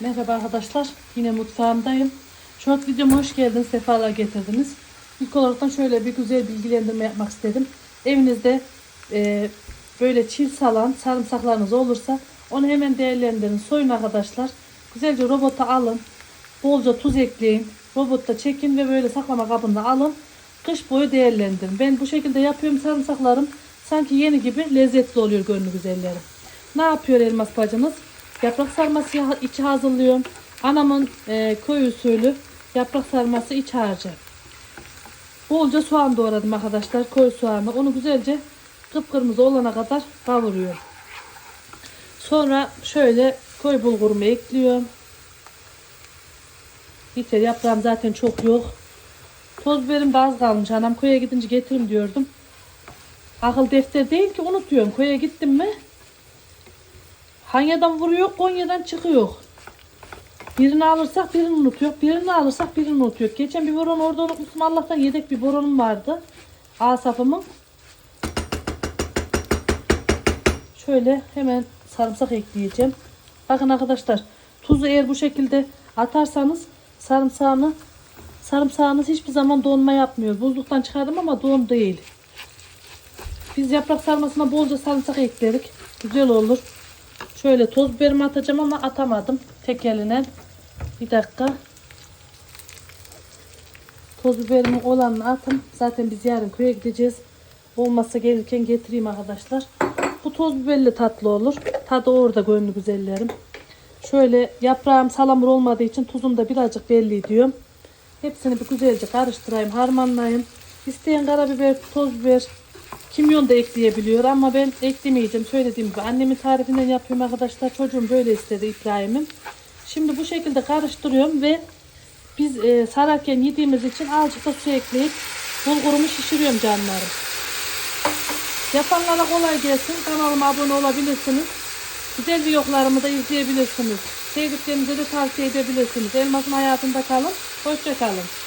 Merhaba arkadaşlar. Yine mutfağımdayım. Short videoma hoş geldiniz. Sefalar getirdiniz. İlk olarak şöyle bir güzel bilgilendirme yapmak istedim. Evinizde e, böyle çiğ salan sarımsaklarınız olursa onu hemen değerlendirin. Soyun arkadaşlar. Güzelce robota alın. Bolca tuz ekleyin. Robotta çekin ve böyle saklama kabında alın. Kış boyu değerlendirin. Ben bu şekilde yapıyorum sarımsaklarım. Sanki yeni gibi lezzetli oluyor gönlü güzellerim. Ne yapıyor elmas bacımız? Yaprak sarması içi hazırlıyorum. Anamın e, köy usulü yaprak sarması iç harcı. Bolca soğan doğradım arkadaşlar. Koy soğanı. Onu güzelce kıpkırmızı olana kadar kavuruyorum. Sonra şöyle koy bulgurumu ekliyorum. Yeter yaprağım zaten çok yok. Toz biberim de az kalmış. Anam köye gidince getirin diyordum. Akıl defter değil ki unutuyorum. Köye gittim mi? Hanya'dan vuruyor, Konya'dan çıkıyor. Birini alırsak birini unutuyor. Birini alırsak birini unutuyor. Geçen bir boron orada unutmuşum. Allah'tan yedek bir boronum vardı. Asafımın. Şöyle hemen sarımsak ekleyeceğim. Bakın arkadaşlar tuzu eğer bu şekilde atarsanız sarımsağını sarımsağınız hiçbir zaman donma yapmıyor. Buzluktan çıkardım ama don değil. Biz yaprak sarmasına bolca sarımsak ekledik. Güzel olur. Şöyle toz biberimi atacağım ama atamadım. Tek eline. Bir dakika. Toz biberimi olanını atın. Zaten biz yarın köye gideceğiz. Olmazsa gelirken getireyim arkadaşlar. Bu toz biberli tatlı olur. Tadı orada gönlü güzellerim. Şöyle yaprağım salamur olmadığı için tuzum da birazcık belli diyorum. Hepsini bir güzelce karıştırayım, harmanlayayım. İsteyen karabiber, toz biber, kimyon da ekleyebiliyor ama ben eklemeyeceğim. Söylediğim gibi annemin tarifinden yapıyorum arkadaşlar. Çocuğum böyle istedi İbrahim'im. Şimdi bu şekilde karıştırıyorum ve biz e, sararken yediğimiz için azıcık da su ekleyip bulgurumu şişiriyorum canlarım. Yapanlara kolay gelsin. Kanalıma abone olabilirsiniz. Güzel videolarımı da izleyebilirsiniz. Sevdiklerinize de tavsiye edebilirsiniz. Elmasın hayatında kalın. Hoşça kalın.